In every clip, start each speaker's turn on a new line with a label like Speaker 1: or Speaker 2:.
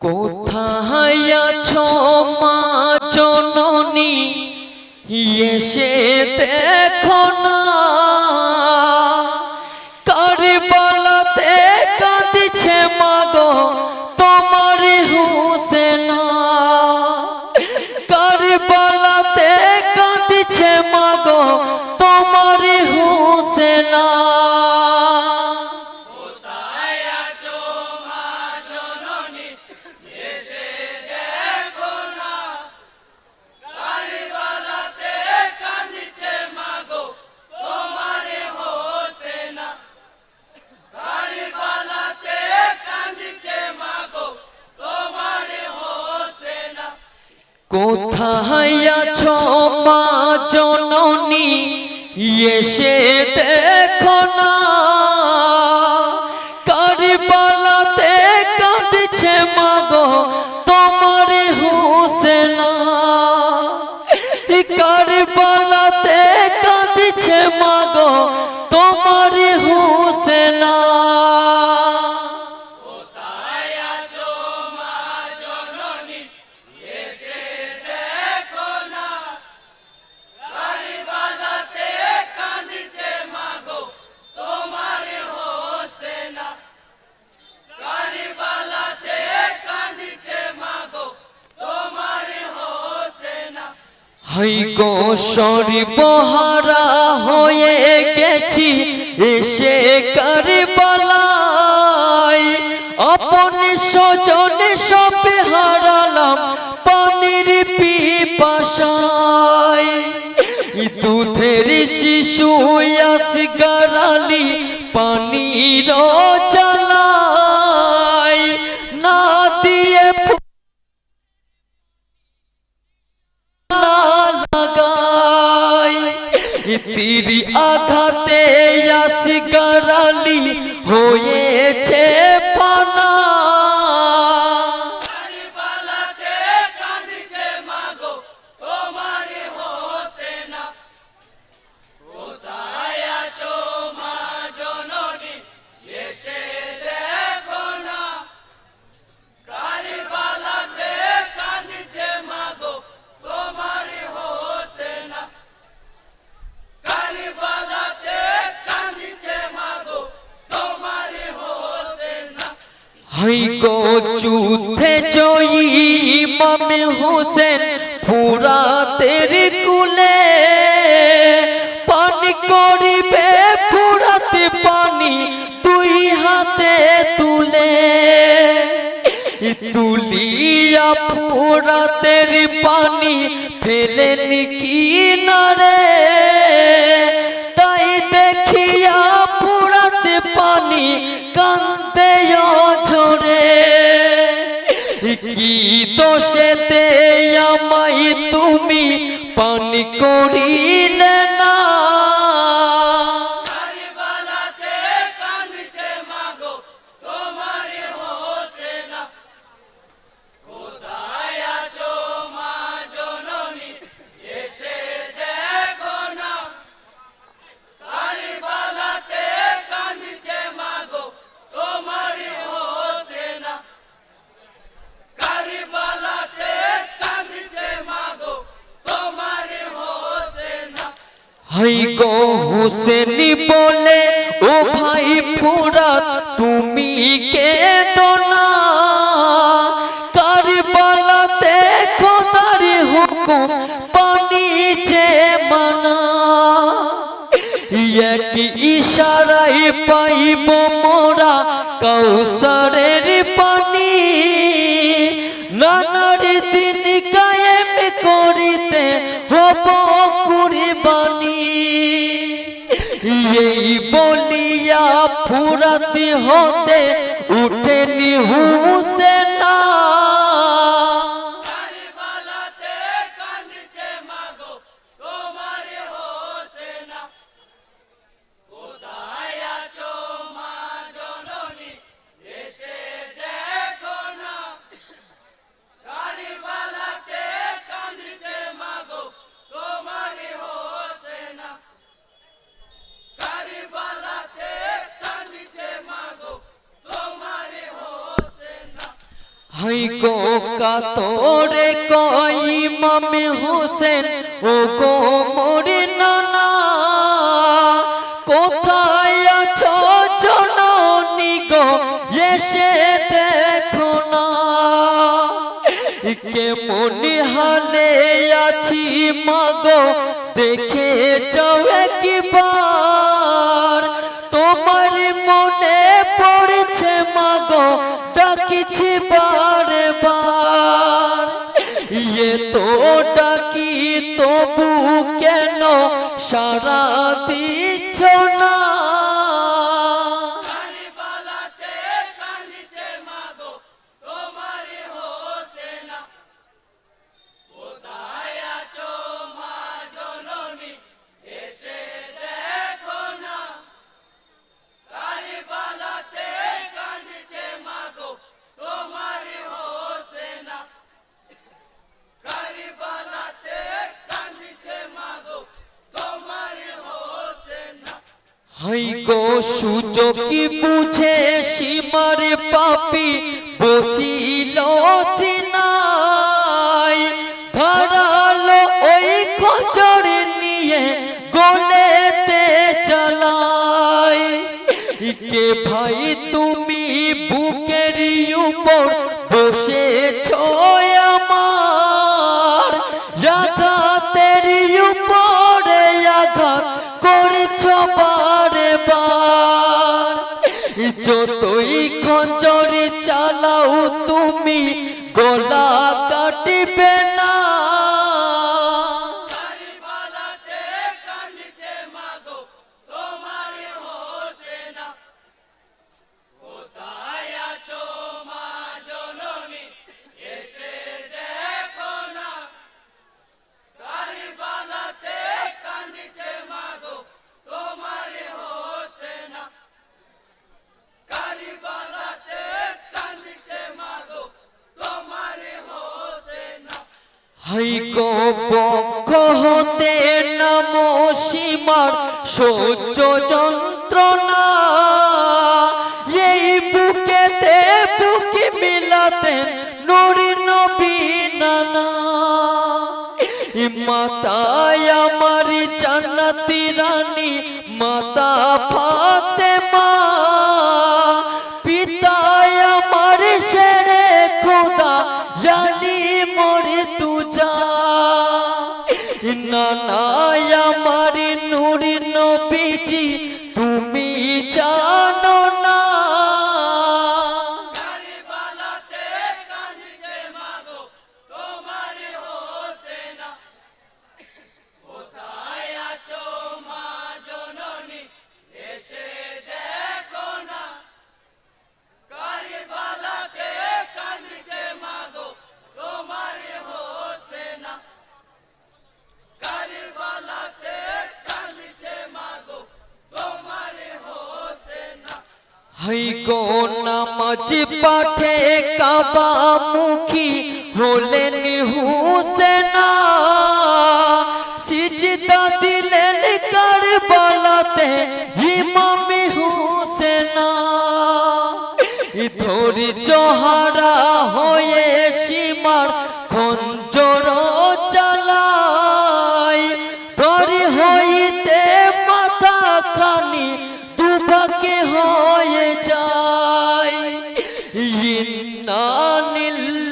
Speaker 1: কোথায় আছো মা জননী? এসে দেখো না। কোথায় আছো মা জননী? এসে দেখো না। গো সর্বহারা হয়ে গেছি, এসে কারবালাই আপন স্বজন সব হারালাম পানির পিপাসায়। দুধের শিশু আসগারালি তিরি আঘাতে আসগারালি হয়েছে। হাই গো যুদ্ধে জয়ী ইমাম হোসেন ফুরাতের কুলে। পানি করিবে, ফুরাতে পানি তুই হাতে তুলে। তুলিয়া ফুরাতের পানি ফেলেন কিনারে তাই দোষেতে আমায় তুমি পানি করিলে গো হোসেনি বলে, ও ভাই ফুরাত, তুমি কে না। কারবালাতে খোদার হুকুম, পানি যে মানা। এক ইশারায় পাইব মোরা কৌসারের পানি এই বলিয়া ফুরাতি হতে উঠেনি হুসেনা হাই গো কাতরে কই মামে হোসেন, ও গো মোরে নানা, কোথায় আছো জননী গো, এসে দেখো না। কে মনে হালে আছি মাগো দেখে সারা সুযোগী বুঝে সীমার পাপি বসিল সিনাই। ধরালো ওই খচর নিয়ে গলেতে চালাই। কে ভাই, তুমি বুকের উপর বসেছ হাই গো পক্ষ হতে নাম সীমার সহ্য যন্ত্রণা। এই বুকেতে বুকে মিলাতে নরি নবী নানা। মাতায় আমার জান্নাতি রানী, মাতা ফাতেমা। নানায় আমার হাই গো নামাজ পাঠে কাবা মুখী হলেন হুসেনা। সিজদা দিলেন কারবালাতে ইমাম হুসেনা। ধরি জহারা হয়ে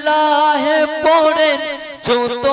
Speaker 1: নিল্লাহে পড়েন যত